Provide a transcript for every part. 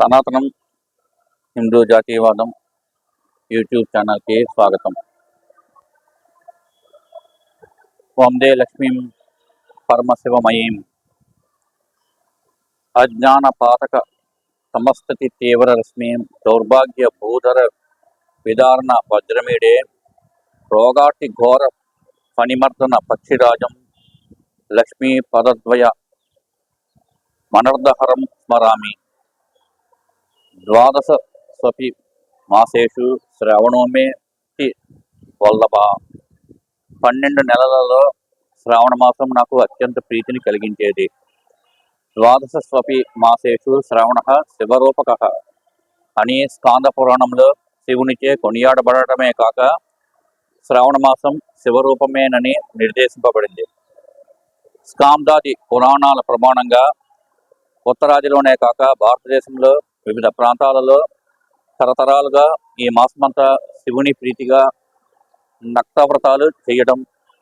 సనాతనం హిందూ జాతీయవాదం యూట్యూబ్ ఛానల్కి స్వాగతం. వందే లక్ష్మీం పరమశివమయీం. అజ్ఞాన పాతక సమస్తతి తీవ్ర రశ్మీం దౌర్భాగ్య భూధర విదారణ వజ్రమీడే రోగాటి ఘోర ఫణిమర్దన పక్షిరాజం లక్ష్మీ పదద్వయ మనర్దహరం స్మరామి. ద్వాదశ స్వపి మాసేషు శ్రావణోమే వల్లభ పన్నెండు నెలలలో శ్రావణ మాసం నాకు అత్యంత ప్రీతిని కలిగించేది. ద్వాదశ స్వపి మాసేషు శ్రావణ శివరూపక. అని స్కాంద పురాణంలో శివునిచే కొనియాడబడటమే కాక శ్రావణ మాసం శివరూపమేనని నిర్దేశింపబడింది. స్కాందాది పురాణాల ప్రమాణంగా ఉత్తరాదిలోనే కాక భారతదేశంలో వివిధ ప్రాంతాలలో తరతరాలుగా ఈ మాసమంతా శివుని ప్రీతిగా నక్త వ్రతాలు చేయడం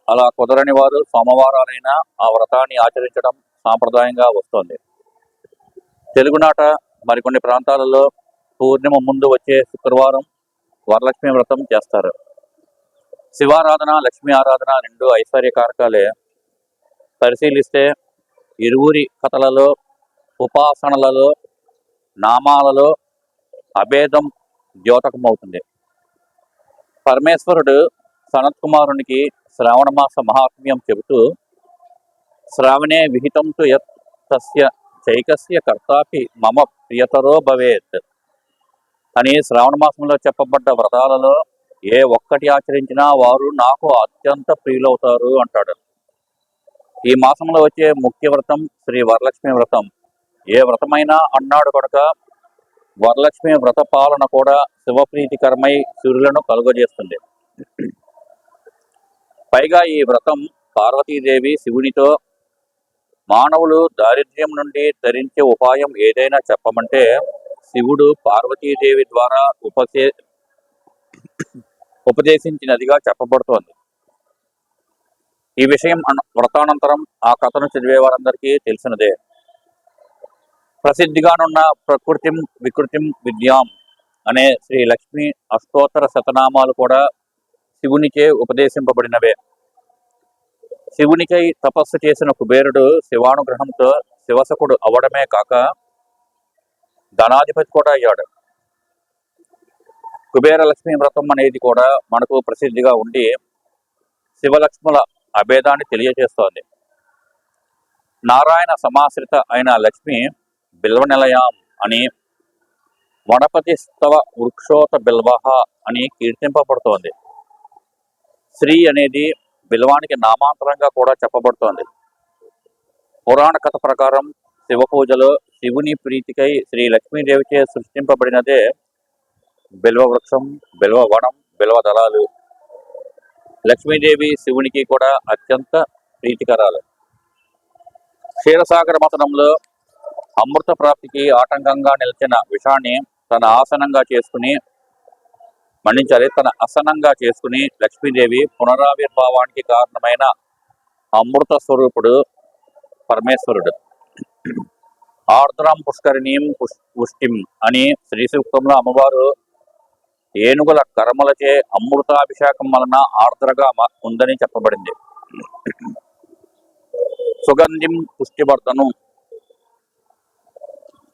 అలా కుదరని వారు సోమవారాలైనా ఆ వ్రతాన్ని ఆచరించడం సాంప్రదాయంగా వస్తోంది. తెలుగునాట మరికొన్ని ప్రాంతాలలో పూర్ణిమ ముందు వచ్చే శుక్రవారం వరలక్ష్మి వ్రతం చేస్తారు. శివారాధన లక్ష్మీ ఆరాధన రెండు ఐశ్వర్యకారకాలే పరిశీలిస్తే ఇరువురి కథలలో ఉపాసనలలో నామాలలో అభేదం ద్యోతకమవుతుంది. పరమేశ్వరుడు సనత్ కుమారునికి శ్రావణ మాస మహాత్మ్యం చెబుతూ శ్రావణే విహితం తు యత్ తస్య చైకస్య కర్తాపి మమ ప్రియతరో భవేత్. అని శ్రావణ మాసంలో చెప్పబడ్డ వ్రతాలలో ఏ ఒక్కటి ఆచరించినా వారు నాకు అత్యంత ప్రియులవుతారు అంటాడు. ఈ మాసంలో వచ్చే ముఖ్య వ్రతం శ్రీ వరలక్ష్మి వ్రతం. ఏ వ్రతమైనా అన్నాడు కనుక వరలక్ష్మి వ్రత పాలన కూడా శివప్రీతికరమై సూర్యులను కలుగజేస్తుంది. పైగా ఈ వ్రతం పార్వతీదేవి శివునితో మానవులు దారిద్ర్యం నుండి ధరించే ఉపాయం ఏదైనా చెప్పమంటే శివుడు పార్వతీదేవి ద్వారా ఉపసే ఉపదేశించినదిగా చెప్పబడుతోంది. ఈ విషయం వ్రతానంతరం ఆ కథను చదివే వారందరికీ తెలిసినదే. ప్రసిద్ధిగానున్న ప్రకృతిం వికృతిం విద్యాం అనే శ్రీ లక్ష్మి అష్టోత్తర శతనామాలు కూడా శివునికే ఉపదేశింపబడినవే. శివునికై తపస్సు చేసిన కుబేరుడు శివానుగ్రహంతో శివసకుడు అవడమే కాక ధనాధిపతి కూడా అయ్యాడు. కుబేర లక్ష్మీ వ్రతం అనేది కూడా మనకు ప్రసిద్ధిగా ఉండి శివలక్ష్ముల అభేదాన్ని తెలియజేస్తోంది. నారాయణ సమాశ్రిత అయిన లక్ష్మి బిల్వ నిలయం అని వనపతి స్తవ వృక్షోత బిల్వహ అని కీర్తింపబడుతోంది. శ్రీ అనేది బిల్వానికి నామాంతరంగా కూడా చెప్పబడుతోంది. పురాణ కథ ప్రకారం శివ పూజలో శివుని ప్రీతికై శ్రీ లక్ష్మీదేవిచే సృష్టింపబడినదే బిల్వ వృక్షం బిల్వ వనం బిల్వ దళాలు లక్ష్మీదేవి శివునికి కూడా అత్యంత ప్రీతికరాలు. క్షీరసాగర మతనంలో అమృత ప్రాప్తికి ఆటంకంగా నిలిచిన విషాన్ని తన ఆసనంగా చేసుకుని మన్నించాలి. తన అసనంగా చేసుకుని లక్ష్మీదేవి పునరావిర్భావానికి కారణమైన అమృత స్వరూపుడు పరమేశ్వరుడు. ఆర్ద్రం పుష్కరిణీం పుష్- పుష్టిం అని శ్రీ సూక్తంలో అమ్మవారు ఏనుగుల కర్మలచే అమృతాభిషేకం వలన ఆర్ద్రగా మ- ఉందని చెప్పబడింది. సుగంధిం పుష్టివర్ధనం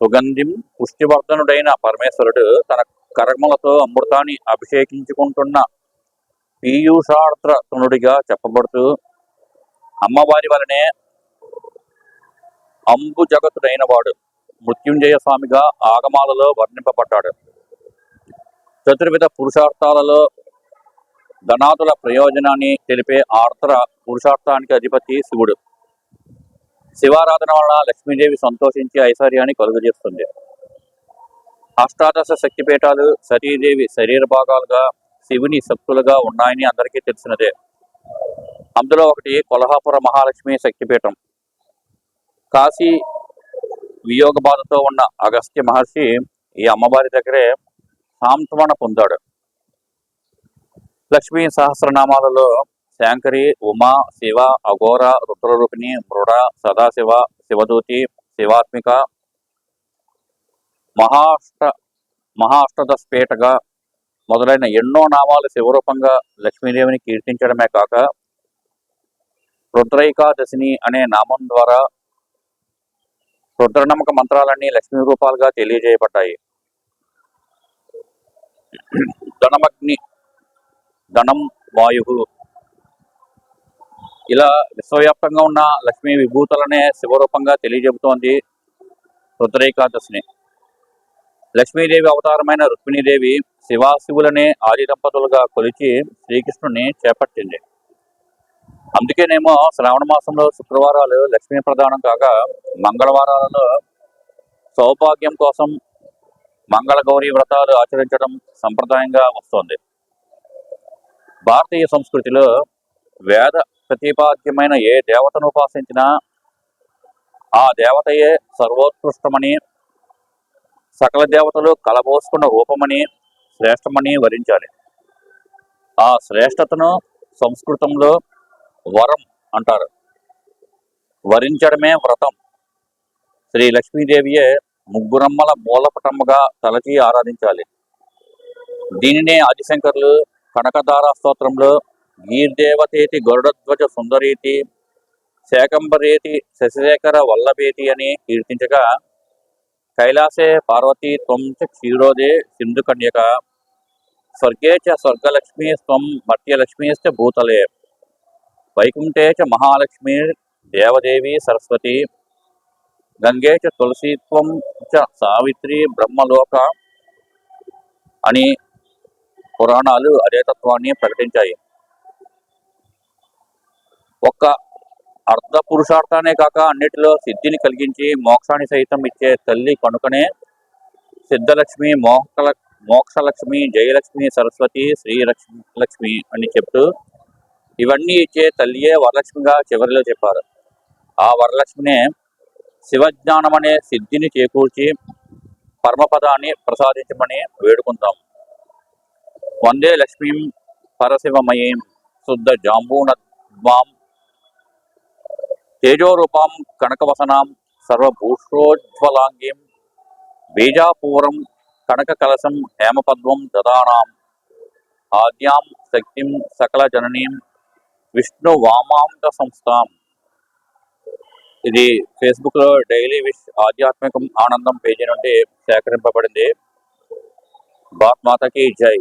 సుగంధిం పుష్టివర్ధనుడైన పరమేశ్వరుడు తన కర్మలతో అమృతాన్ని అభిషేకించుకుంటున్న పీయూషార్ద్రతునుడిగా చెప్పబడుతూ అమ్మవారి వలనే అంబు జగతుడైన వాడు మృత్యుంజయ స్వామిగా ఆగమాలలో వర్ణింపబడ్డాడు. చతుర్విధ పురుషార్థాలలో ధనాదుల ప్రయోజనాన్ని తెలిపే ఆర్ద్ర పురుషార్థానికి అధిపతి శివుడు. శివారాధన వలన లక్ష్మీదేవి సంతోషించి ఐశ్వర్యాన్ని కలుగజేస్తుంది. అష్టాదశ శక్తిపీఠాలు శరీరదేవి శరీర భాగాలుగా శివుని శక్తులుగా ఉన్నాయని అందరికీ తెలిసినదే. అందులో ఒకటి కొల్హాపుర మహాలక్ష్మి శక్తిపీఠం. కాశీ వియోగ బాధతో ఉన్న అగస్త్య మహర్షి ఈ అమ్మవారి దగ్గరే సాంత్వన పొందాడు. లక్ష్మీ సహస్రనామాలలో శాంకరి ఉమా శివ అఘోర రుద్రరూపిణి మృడ సదాశివ శివదూతి శివాత్మిక మహాష్ట మహాష్టదస్పేటగా మొదలైన ఎన్నో నామాలు శివరూపంగా లక్ష్మీదేవిని కీర్తించడమే కాక రుద్రైకాదశిని అనే నామం ద్వారా రుద్రనమ్మక మంత్రాలన్నీ లక్ష్మీ రూపాలుగా తెలియజేయబడ్డాయి. ధనమగ్ని ధనం వాయువు ఇలా విశ్వవ్యాప్తంగా ఉన్న లక్ష్మీ విభూతులనే శివరూపంగా తెలియజెబుతోంది రుద్రైకాదశిని. లక్ష్మీదేవి అవతారమైన రుక్మిణీదేవి శివాశివులనే ఆది దంపతులుగా కొలిచి శ్రీకృష్ణుని చేపట్టింది. అందుకేనేమో శ్రావణ మాసంలో శుక్రవారాలు లక్ష్మీ ప్రధానం కాగా మంగళవారాలలో సౌభాగ్యం కోసం మంగళగౌరి వ్రతాలు ఆచరించడం సంప్రదాయంగా వస్తోంది. భారతీయ సంస్కృతిలో వేద ప్రతిపాద్యమైన ఏ దేవతను ఉపాసించినా ఆ దేవతయే సర్వోత్కృష్టమని సకల దేవతలు కలబోసుకున్న రూపమని శ్రేష్టమని వరించాలి. ఆ శ్రేష్టతను సంస్కృతంలో వరం అంటారు. వరించడమే వ్రతం. శ్రీ లక్ష్మీదేవియే ముగ్గురమ్మల మూలపటముగా తలచి ఆరాధించాలి. దీనినే ఆదిశంకర్లు కనకదార స్తోత్రంలో గీర్దేవతేతి గరుడధ్వజ సుందరీతి శాకంబరేతి శశిశేఖర వల్లభేతి అని కీర్తించగా కైలాసే పార్వతి త్వం చ క్షీరోదే సింధు కన్యక స్వర్గే చ స్వర్గలక్ష్మీ స్వం మర్త్యలక్ష్మీశ్చ భూతలే వైకుంఠే చ మహాలక్ష్మీ దేవదేవి సరస్వతి గంగే చ తులసీత్వం చ సావిత్రి బ్రహ్మలోక అని పురాణాలు అదే తత్వాన్ని ప్రకటించాయి. ఒక్క అర్ధ పురుషార్థానే కాక అన్నిటిలో సిద్ధిని కలిగించి మోక్షాన్ని సైతం ఇచ్చే తల్లి కనుకనే సిద్ధలక్ష్మి మోక్ష మోక్షలక్ష్మి జయలక్ష్మి సరస్వతి శ్రీలక్ష్మి లక్ష్మి అని చెప్తూ ఇవన్నీ ఇచ్చే తల్లియే వరలక్ష్మిగా చివరిలో చెప్పారు. ఆ వరలక్ష్మినే శివజ్ఞానం అనే సిద్ధిని చేకూర్చి పరమపదాన్ని ప్రసాదించమని వేడుకుంటాం. వందే లక్ష్మీం పరశివమయీం శుద్ధ జాంబూనద్వాం తేజోరూపాం కనకవసనాం సర్వభూషోజ్వలాంగీం బీజాపూరం కనక కలశం హేమపద్మం దదానాం ఆద్యాం శక్తిం సకల జననీం విష్ణు వామాంత సంస్థాం ఇది ఫేస్బుక్లో డైలీ విష్ ఆధ్యాత్మికం ఆనందం పేజీ నుండి సేకరింపబడింది. బాత్ మాతకి జై.